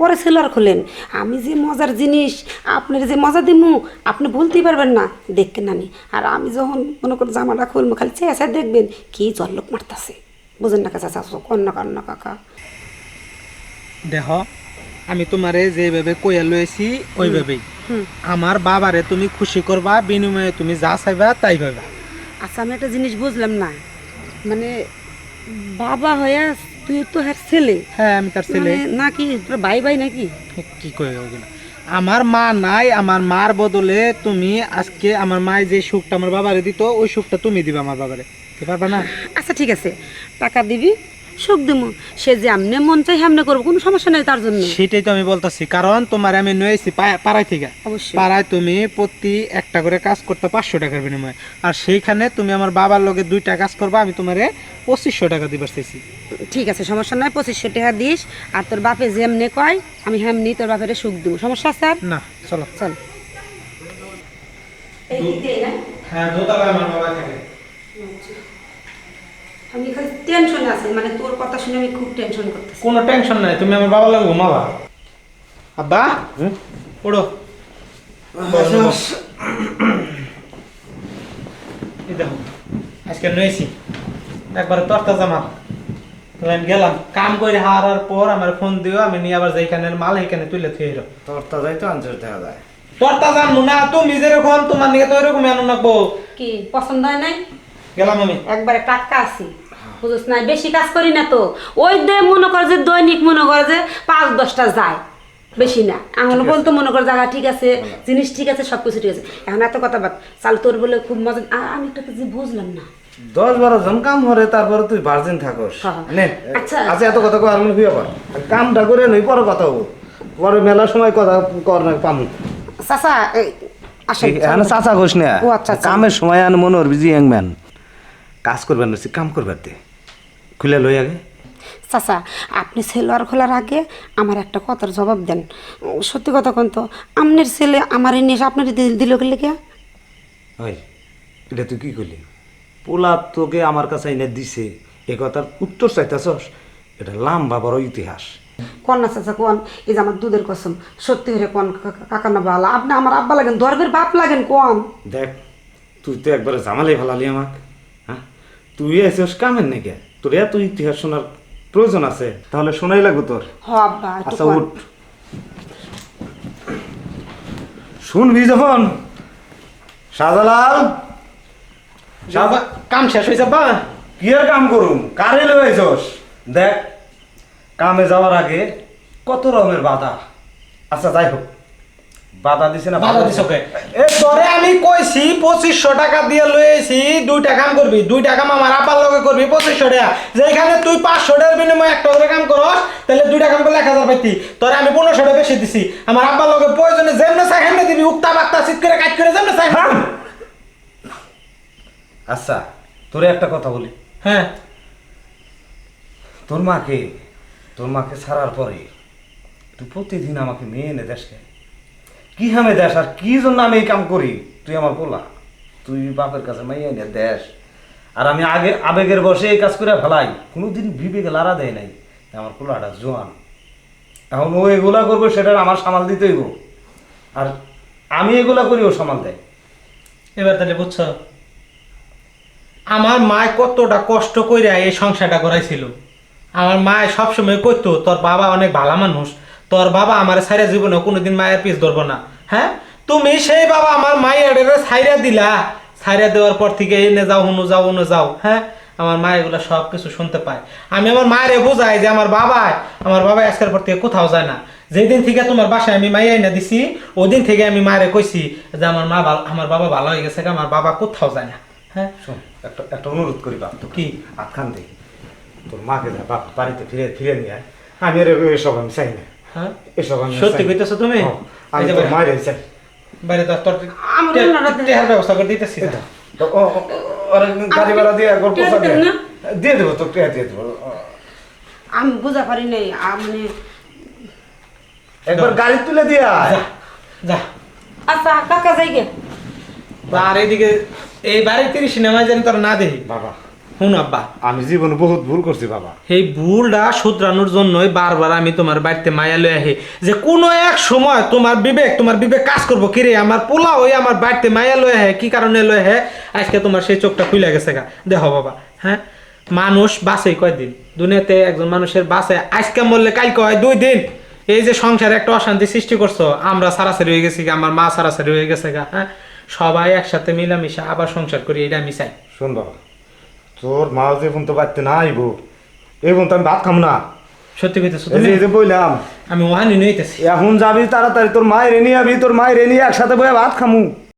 পরে সেলার খোলেন আমি যে মজার জিনিস আপনার যে মজা দিমু আপনি বলতেই পারবেন না। দেখেন নানি আর আমি যখন মনে করেন জামাটা খুলবো খালি চেয়ে দেখবেন কি জল্লোক মারতাছে। বুঝেন না কাছা চাষো কন্যা কান্না কাকা। দেহ আমি তোমারে যেভাবে কইয়া লয়েছি ওইভাবেই। আমার বাবারে তুমি খুশি করবা বিনিময়ে তুমি যা চাইবা তাই পাইবা। আচ্ছা আমি একটা জিনিস বুঝলাম না। মানে বাবা হয়ে তুই তো হ্যাঁ ছেলে। হ্যাঁ আমি তার ছেলে। মানে নাকি তোর ভাই ভাই নাকি? কি ওগুলো? আমার মা নাই আমার মার বদলে তুমি আজকে আমার মায় যে সুখটা আমার বাবারে দিত ওই সুখটা তুমি দিবা আমার বাবারে। পারবা না? আচ্ছা ঠিক আছে। টাকা দিবি সুখ দিমু। সে যে আমনে মন চাই হামনে করব কোনো সমস্যা নেই তার জন্য। সেটাই তো আমি বলতাছি কারণ তোমার আমি নয়েছি পাড়ায় থেকে। অবশ্যই। পাড়ায় তুমি প্রতি একটা করে কাজ করতে পাঁচশো টাকার বিনিময়ে। আর সেইখানে তুমি আমার বাবার লগে দুইটা কাজ করবা আমি তোমারে পঁচিশশো টাকা দিবার চাইছি। ঠিক আছে সমস্যা নাই পঁচিশশো টাকা দিস। আর তোর বাপে যেমনে কয় আমি হেমনি তোর বাপের সুখ দিব সমস্যা আছে? আর না চলো। চল। হ্যাঁ দোতলায় আমার বাবা থাকে। আমি খালি টেনশন আছে মানে তোর কথা শুনে আমি খুব টেনশন করতেছি। কোনো টেনশন নাই তুমি আমার বাবার লাগে ঘুমাবা। আব্বা? ওড়ো। এই দেখো আজকে নয়েছি একবার তরতা জামা। তো আমি গেলাম কাম করে হারার পর আমার ফোন দিও আমি নিয়ে আবার যেখানের মাল এখানে তুলে থুয়ে এলো। তোরটা যাই তো আনসার দেখা যায়। তরতা জানব না তুমি যেরকম তোমার নিয়ে তো এরকম এমন রাখব কি পছন্দ হয় নাই? গেলাম আমি। একবারে টাটকা আছি। বুঝছ না বেশি কাজ করি না তো। ওই দে মনে কর যে দৈনিক মনে কর যে পাঁচ দশটা যায় বেশি না। এখন বলতো মনে কর জায়গা ঠিক আছে জিনিস ঠিক আছে সব কিছু ঠিক আছে। এখন এত কথা বাদ চাল তোর বলে খুব মজা আমি একটা কিছু বুঝলাম না। দশ বারো জন কাম করে তারপরে তুই ভার্জিন থাকস। হ্যাঁ। আচ্ছা। আচ্ছা এত কথা আমি হইয়া পার কামটা করে নই পরে কথা হব। পরে মেলার সময় কথা কর না পামু। চাচা এখানে চাচা ঘোষ না ও আচ্ছা, আচ্ছা। কামের সময় আন মনে হর বিজি ম্যান কাজ করবেন না কাম করবার দে। খুলে লই আগে। চাচা আপনি সেলোয়ার খোলার আগে আমার একটা কথার জবাব দেন। সত্যি কথা কোন তো আপনার ছেলে আমার নিয়ে এসে আপনার দিল গেলে কে ওই এটা তুই কি করলি? পোলা তোকে আমার কাছে এনে দিছে এ কথার উত্তর চাইতেছস? এটা লাম্বা বড় ইতিহাস। কোন না চাচা কোন। এই যে আমার দুধের কসম সত্যি করে কোন কাকা না বালা। আপনি আমার আব্বা লাগেন দরবের বাপ লাগেন কোন। দেখ তুই তো একবারে জামালে ফেলালি আমাক হ্যাঁ? তুই এসেস কামের নাকি? তোর এত ইতিহাস শোনার প্রয়োজন আছে তাহলে শোনাই লাগবে তোর। আচ্ছা। উঠ। শুনবি যখন? শাহজালাল? কাম শেষ হয়েছে বা কি আর কাম করুম? কারে লইছস দেখ কামে যাওয়ার আগে কত রকমের বাধা। আচ্ছা যাই হোক। বাধা দিছে না? ভালো দিছ ওকে এ তোরে আমি কইছি পঁচিশশো টাকা দিয়ে লয়েছি দুইটা কাম করবি। দুইটা কাম আমার আপার লগে করবি পঁচিশশো টাকা। যেখানে তুই পাঁচশো টাকার বিনিময়ে একটা করে কাম করস তাহলে দুইটা কাম করলে এক হাজার পাইতি। তোরে আমি পনেরোশো টাকা বেশি দিছি। আমার আব্বার লগে প্রয়োজনে যেমনে চাই হেমনে দিবি উক্তা বাক্তা করে কাজ করে যেমনে চাই আচ্ছা তোরে একটা কথা বলি। হ্যাঁ। তোর মাকে তোর মাকে ছাড়ার পরে তুই প্রতিদিন আমাকে মেয়ে এনে দেশকে কি হামে দেশ আর কি জন্য আমি এই কাম করি? তুই আমার পোলা। তুই বাপের কাছে মাইয়া এনে দেশ। আর আমি আগে আবেগের বসে এই কাজ করে ফেলাই। কোনোদিন বিবেকে লাড়া দেয় নাই। আমার পোলাটা জোয়ান। এখন ও এগুলা করব, সেটা আমার সামাল দিতে হইব। আর আমি এগুলা করি ও সামাল দেয়। এবার তাহলে বুঝছ, আমার মায় কতটা কষ্ট কইরা এই সংসারটা করাইছিল আমার মায় সবসময় কইতো, তোর বাবা অনেক ভালো মানুষ তোর বাবা আমার সাইরা জীবনে কোনোদিন মায়ের পিস ধরবো না। হ্যাঁ? তুমি সেই বাবা আমার মায়ের সাইরা দিলা। সাইরা দেওয়ার পর থেকে এনে যাও হুনো যাও হুনো যাও হ্যাঁ? আমার মা এগুলো সব কিছু শুনতে পায়। আমি আমার মায়ের বোঝাই যে আমার বাবা আমার বাবা আজকের পর থেকে কোথাও যায় না। যেদিন থেকে তোমার বাসায় আমি মাইয়া এনে দিছি ওদিন থেকে আমি মায়ের কইছি যে আমার মা ভালো- আমার বাবা ভালো হয়ে গেছে আমার বাবা কোথাও যায় না। হ্যাঁ? শোন একটা একটা অনুরোধ করি বাপ তো কি? আটখান দে। তোর মাকে যা বাপ বাড়িতে ফিরে ফিরে নিয়ে আমি আর এসব আমি চাই না। হ্যাঁ এসব আমি সত্যি। কইতেছো তুমি? আমি এই যে তোর বাইরে। তো তোর টেহার ব্যবস্থা করে দিতেছি তো ও- ও- গাড়ি ভাড়া দিয়ে গল্প না? দিয়ে দেবো তো টেয়া দিয়ে দেবো আমি বুঝা পারি নাই আ- মানে একবার গাড়ি তুলে দিয়ে। যা আচ্ছা কাকা যাই গে আর এইদিকে এই বাড়ি তিরিশ সিনেমায় যেন তোর না দেখি বাবা শুন আব্বা। আমি জীবনে বহুত ভুল করছি বাবা। এই ভুলটা শুধরানোর জন্যই বারবার আমি তোমার বাড়িতে মায়া লয়ে আহি যে কোনো এক সময় তোমার বিবেক তোমার বিবেক কাজ করব। কিরে আমার পোলা ওই আমার বাড়িতে মায়া লয়ে আহে কি কারণে লয়ে আহে? আজকে তোমার সেই চোখটা খুলে গেছে গা। দেখো বাবা হ্যাঁ? মানুষ বাঁচে কয়দিন? দুনিয়াতে একজন মানুষের বাঁচে আজকে মরলে কালকে হয় দুই দিন। এই যে সংসারে একটা অশান্তি সৃষ্টি করছ আমরা সারাসারি হয়ে গেছি আমার মা সারাসারি হয়ে গেছে গা হ্যাঁ? সবাই একসাথে মিলামিশা আবার সংসার করি এটা আমি চাই। বাবা তোর মা যে ফোন তো বাড়তে না আইব এই ফোন তো আমি ভাত খাম না। সত্যি কইতেছো এই যে এই যে বললাম আমি ওহানি নইতেছি এখন যাবি তাড়াতাড়ি তোর মায়ের নিয়ে আবি তোর মায়ের নিয়ে একসাথে বয়ে ভাত খামু।